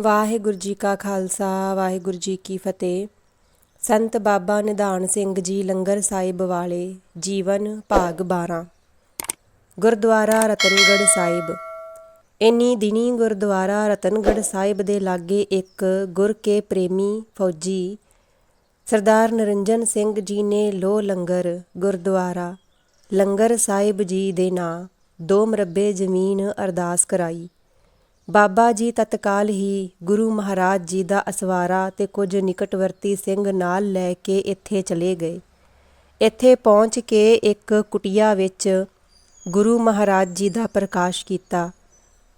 ਵਾਹਿਗੁਰੂ ਜੀ ਕਾ ਖਾਲਸਾ, ਵਾਹਿਗੁਰੂ ਜੀ ਕੀ ਫਤਿਹ। ਸੰਤ ਬਾਬਾ ਨਿਧਾਨ ਸਿੰਘ ਜੀ ਲੰਗਰ ਸਾਹਿਬ ਵਾਲੇ ਜੀਵਨ ਭਾਗ 12 ਗੁਰਦੁਆਰਾ ਰਤਨਗੜ੍ਹ ਸਾਹਿਬ। ਇੰਨੀ ਦਿਨੀ ਗੁਰਦੁਆਰਾ ਰਤਨਗੜ੍ਹ ਸਾਹਿਬ ਦੇ ਲਾਗੇ ਇੱਕ ਗੁਰ ਕੇ ਪ੍ਰੇਮੀ ਫੌਜੀ ਸਰਦਾਰ ਨਰਿੰਜਨ ਸਿੰਘ ਜੀ ਨੇ ਲੋ ਲੰਗਰ ਗੁਰਦੁਆਰਾ ਲੰਗਰ ਸਾਹਿਬ ਜੀ ਦੇ ਨਾਂ ਦੋ ਮਰਬੇ ਜ਼ਮੀਨ ਅਰਦਾਸ ਕਰਾਈ। ਬਾਬਾ ਜੀ ਤਤਕਾਲ ਹੀ ਗੁਰੂ ਮਹਾਰਾਜ ਜੀ ਦਾ ਅਸਵਾਰਾ ਤੇ ਕੁਝ ਨਿਕਟਵਰਤੀ ਸਿੰਘ ਨਾਲ ਲੈ ਕੇ ਇੱਥੇ ਚਲੇ ਗਏ। ਇੱਥੇ ਪਹੁੰਚ ਕੇ ਇੱਕ ਕੁਟਿਆ ਵਿੱਚ ਗੁਰੂ ਮਹਾਰਾਜ ਜੀ ਦਾ ਪ੍ਰਕਾਸ਼ ਕੀਤਾ।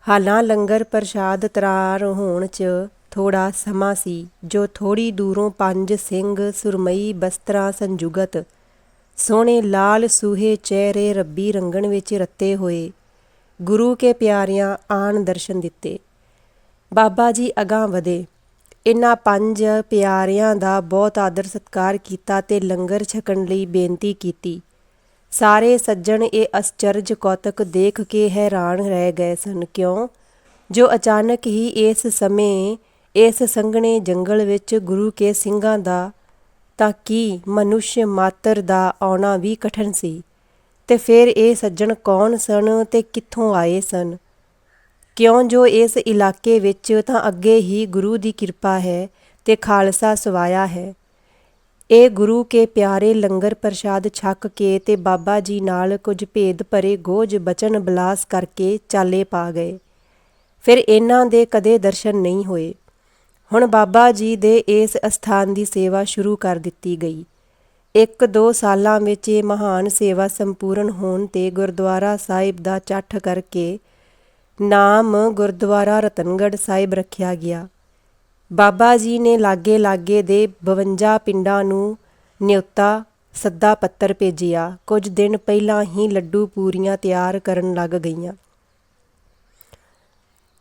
ਹਾਲਾਂ ਲੰਗਰ ਪ੍ਰਸ਼ਾਦ ਤਰਾਰ ਹੋਣ 'ਚ ਥੋੜਾ ਸਮਾਂ ਸੀ, ਜੋ ਥੋੜੀ ਦੂਰੋਂ ਪੰਜ ਸਿੰਘ ਸੁਰਮਈ ਬਸਤਰਾਂ ਸੰਜੁਗਤ, ਸੋਹਣੇ ਲਾਲ ਸੂਹੇ ਚਿਹਰੇ ਰੱਬੀ ਰੰਗਣ ਵਿੱਚ ਰੱਤੇ ਹੋਏ। ਗੁਰੂ ਕੇ ਪਿਆਰਿਆਂ ਆਣ ਦਰਸ਼ਨ ਦਿੱਤੇ। ਬਾਬਾ ਜੀ ਅਗਾਹ ਵਧੇ। ਇਨ੍ਹਾਂ ਪੰਜ ਪਿਆਰਿਆਂ ਦਾ ਬਹੁਤ ਆਦਰ ਸਤਕਾਰ ਕੀਤਾ ਤੇ ਲੰਗਰ ਛਕਣ ਲਈ ਬੇਨਤੀ ਕੀਤੀ। ਸਾਰੇ ਸੱਜਣ ਇਹ ਅਸਚਰਜ ਕੌਤਕ ਦੇਖ ਕੇ ਹੈਰਾਨ ਰਹਿ ਗਏ ਸਨ। ਕਿਉਂ? ਜੋ ਅਚਾਨਕ ਹੀ ਇਸ ਸਮੇਂ, ਇਸ ਸੰਘਣੇ ਜੰਗਲ ਵਿੱਚ ਗੁਰੂ ਕੇ ਸਿੰਘਾਂ ਦਾ, ਤਾਂ ਕੀ ਮਨੁੱਖ ਮਾਤਰ ਦਾ ਆਉਣਾ ਵੀ ਕਠਨ ਸੀ? ਤੇ ਫਿਰ ਇਹ ਸੱਜਣ ਕੌਣ ਸਨ ਤੇ ਕਿੱਥੋਂ ਆਏ ਸਨ? ਕਿਉਂ ਜੋ ਇਸ ਇਲਾਕੇ ਵਿੱਚ ਤਾਂ ਅੱਗੇ ਹੀ ਗੁਰੂ ਦੀ ਕਿਰਪਾ ਹੈ ਤੇ ਖਾਲਸਾ ਸਵਾਇਆ ਹੈ। ਇਹ ਗੁਰੂ ਕੇ ਪਿਆਰੇ ਲੰਗਰ ਪ੍ਰਸ਼ਾਦ ਛਕ ਕੇ ਤੇ ਬਾਬਾ ਜੀ ਨਾਲ ਕੁਝ ਭੇਦ ਭਰੇ ਗੋਝ ਬਚਨ ਬਲਾਸ ਕਰਕੇ ਚਾਲੇ ਪਾ ਗਏ। ਫਿਰ ਇਹਨਾਂ ਦੇ ਕਦੇ ਦਰਸ਼ਨ ਨਹੀਂ ਹੋਏ। ਹੁਣ ਬਾਬਾ ਜੀ ਦੇ ਇਸ ਅਸਥਾਨ ਦੀ ਸੇਵਾ ਸ਼ੁਰੂ ਕਰ ਦਿੱਤੀ ਗਈ। ਇੱਕ ਦੋ ਸਾਲਾਂ ਵਿੱਚ ਇਹ ਮਹਾਨ ਸੇਵਾ ਸੰਪੂਰਨ ਹੋਣ ਤੇ ਗੁਰਦੁਆਰਾ ਸਾਹਿਬ ਦਾ ਚੱਠ ਕਰਕੇ ਨਾਮ ਗੁਰਦੁਆਰਾ ਰਤਨਗੜ੍ਹ ਸਾਹਿਬ ਰੱਖਿਆ ਗਿਆ। ਬਾਬਾ ਜੀ ਨੇ ਲਾਗੇ ਲਾਗੇ ਦੇ 52 ਪਿੰਡਾਂ ਨੂੰ ਨਿਉਤਾ ਸੱਦਾ ਪੱਤਰ ਭੇਜਿਆ। ਕੁਝ ਦਿਨ ਪਹਿਲਾਂ ਹੀ ਲੱਡੂ ਪੂਰੀਆਂ ਤਿਆਰ ਕਰਨ ਲੱਗ ਗਈਆਂ।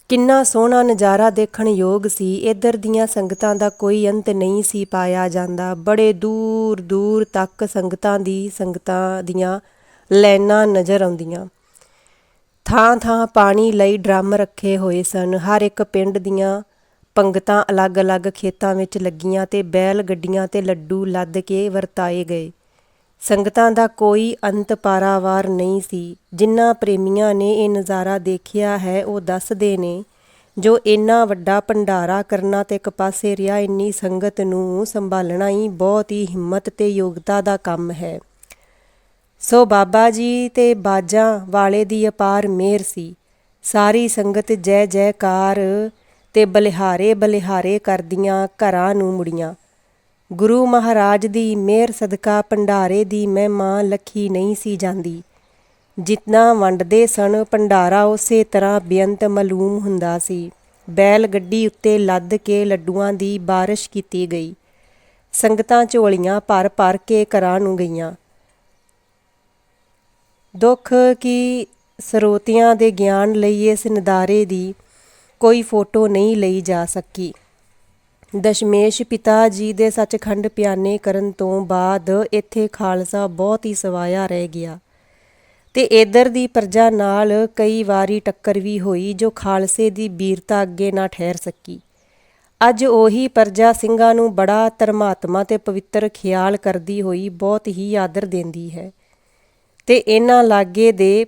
ਕਿੰਨਾ ਸੋਹਣਾ ਨਜ਼ਾਰਾ ਦੇਖਣ ਯੋਗ ਸੀ। ਇਧਰ ਦੀਆਂ ਸੰਗਤਾਂ ਦਾ ਕੋਈ ਅੰਤ ਨਹੀਂ ਸੀ ਪਾਇਆ ਜਾਂਦਾ। ਬੜੇ ਦੂਰ ਦੂਰ ਤੱਕ ਸੰਗਤਾਂ ਦੀ ਸੰਗਤਾਂ ਦੀਆਂ ਲਾਈਨਾਂ ਨਜ਼ਰ ਆਉਂਦੀਆਂ। ਥਾਂ ਥਾਂ ਪਾਣੀ ਲਈ ਡਰਮ ਰੱਖੇ ਹੋਏ ਸਨ। ਹਰ ਇੱਕ ਪਿੰਡ ਦੀਆਂ ਪੰਗਤਾਂ ਅਲੱਗ-ਅਲੱਗ ਖੇਤਾਂ ਵਿੱਚ ਲੱਗੀਆਂ ਤੇ ਬੈਲ ਗੱਡੀਆਂ ਤੇ ਲੱਡੂ ਲੱਦ ਕੇ ਵਰਤਾਏ ਗਏ। ਸੰਗਤਾਂ ਦਾ ਕੋਈ ਅੰਤ ਪਾਰਾਵਾਰ ਨਹੀਂ ਸੀ। ਜਿਨ੍ਹਾਂ ਪ੍ਰੇਮੀਆਂ ਨੇ ਇਹ ਨਜ਼ਾਰਾ ਦੇਖਿਆ ਹੈ, ਉਹ ਦੱਸਦੇ ਨੇ, ਜੋ ਇੰਨਾ ਵੱਡਾ ਭੰਡਾਰਾ ਕਰਨਾ ਤੇ ਇੱਕ ਪਾਸੇ ਰਿਆ ਇੰਨੀ ਸੰਗਤ ਨੂੰ ਸੰਭਾਲਣਾ ਹੀ ਬਹੁਤ ਹੀ ਹਿੰਮਤ ਤੇ ਯੋਗਤਾ ਦਾ ਕੰਮ ਹੈ। ਸੋ ਬਾਬਾ ਜੀ ਤੇ ਬਾਜਾਂ ਵਾਲੇ ਦੀ ਅਪਾਰ ਮਿਹਰ ਸੀ। ਸਾਰੀ ਸੰਗਤ ਜੈ ਜੈਕਾਰ ਤੇ ਬਲਿਹਾਰੇ ਬਲਿਹਾਰੇ ਕਰਦੀਆਂ ਘਰਾਂ ਨੂੰ ਮੁੜੀਆਂ। ਗੁਰੂ ਮਹਾਰਾਜ ਦੀ ਮਿਹਰ ਸਦਕਾ ਭੰਡਾਰੇ ਦੀ ਮਹਿਮਾ ਲਖੀ ਨਹੀਂ ਸੀ ਜਾਂਦੀ। ਜਿਤਨਾ ਵੰਡਦੇ ਸਨ, ਭੰਡਾਰਾ ਉਸੇ ਤਰ੍ਹਾਂ ਬੇਅੰਤ ਮਲੂਮ ਹੁੰਦਾ ਸੀ। ਬੈਲ ਗੱਡੀ ਉੱਤੇ ਲੱਦ ਕੇ ਲੱਡੂਆਂ ਦੀ ਬਾਰਿਸ਼ ਕੀਤੀ ਗਈ। ਸੰਗਤਾਂ ਝੋਲੀਆਂ ਭਰ ਭਰ ਕੇ ਘਰਾਂ ਨੂੰ ਗਈਆਂ। ਦੁੱਖ ਕੀ ਸਰੋਤਿਆਂ ਦੇ ਗਿਆਨ ਲਈ ਇਸ ਨਦਾਰੇ ਦੀ ਕੋਈ ਫੋਟੋ ਨਹੀਂ ਲਈ ਜਾ ਸਕੀ। ਦਸ਼ਮੇਸ਼ ਪਿਤਾ ਜੀ ਦੇ ਸੱਚਖੰਡ ਪਿਆਨੇ ਕਰਨ ਤੋਂ ਬਾਅਦ ਇੱਥੇ ਖਾਲਸਾ ਬਹੁਤ ਹੀ ਸਵਾਇਆ ਰਹਿ ਗਿਆ। ਤੇ ਇਧਰ ਦੀ ਪ੍ਰਜਾ ਨਾਲ ਕਈ ਵਾਰੀ ਟੱਕਰ ਵੀ ਹੋਈ ਜੋ ਖਾਲਸੇ ਦੀ ਵੀਰਤਾ ਅੱਗੇ ਨਾ ਠਹਿਰ ਸਕੀ। ਅੱਜ ਉਹੀ ਪ੍ਰਜਾ ਸਿੰਘਾਂ ਨੂੰ ਬੜਾ ਧਰਮਾਤਮਾ ਤੇ ਪਵਿੱਤਰ ਖਿਆਲ ਕਰਦੀ ਹੋਈ ਬਹੁਤ ਹੀ ਆਦਰ ਦਿੰਦੀ ਹੈ। ਤੇ ਇਹਨਾਂ ਲਾਗੇ ਦੇ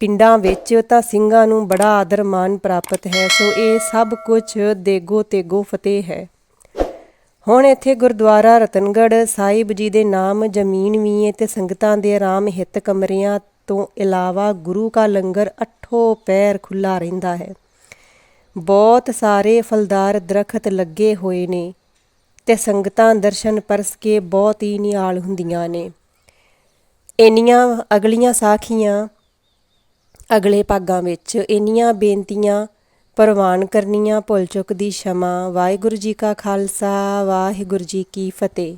ਪਿੰਡਾਂ ਵਿੱਚ ਤਾਂ ਸਿੰਘਾਂ ਨੂੰ ਬੜਾ ਆਦਰ ਮਾਨ ਪ੍ਰਾਪਤ ਹੈ, ਸੋ ਇਹ ਸਭ ਕੁਝ ਦੇਗੋ ਤੇਗੋ ਫਤਿਹ ਹੈ। ਹੁਣ ਇੱਥੇ ਗੁਰਦੁਆਰਾ ਰਤਨਗੜ੍ਹ ਸਾਹਿਬ ਜੀ ਦੇ ਨਾਮ ਜ਼ਮੀਨ ਵੀ ਹੈ ਤੇ ਸੰਗਤਾਂ ਦੇ ਆਰਾਮ ਹਿੱਤ ਕਮਰਿਆਂ ਤੋਂ ਇਲਾਵਾ ਗੁਰੂ ਕਾ ਲੰਗਰ ਅਠੋ ਪੈਰ ਖੁੱਲਾ ਰਹਿੰਦਾ ਹੈ। ਬਹੁਤ ਸਾਰੇ ਫਲਦਾਰ ਦਰਖਤ ਲੱਗੇ ਹੋਏ ਨੇ ਤੇ ਸੰਗਤਾਂ ਦਰਸ਼ਨ ਪਰਸ ਕੇ ਬਹੁਤ ਹੀ ਨਿਹਾਲ ਹੁੰਦੀਆਂ ਨੇ। ਇੰਨੀਆਂ ਅਗਲੀਆਂ ਸਾਖੀਆਂ ਅਗਲੇ ਭਾਗਾਂ ਵਿੱਚ ਇੰਨੀਆਂ ਬੇਨਤੀਆਂ ਪ੍ਰਵਾਨ ਕਰਨੀਆਂ ਭੁੱਲ ਚੁੱਕ ਦੀ ਸ਼ਮਾ। ਵਾਹਿਗੁਰੂ ਜੀ ਕਾ ਖਾਲਸਾ, ਵਾਹਿਗੁਰੂ ਜੀ ਕੀ ਫਤਿਹ।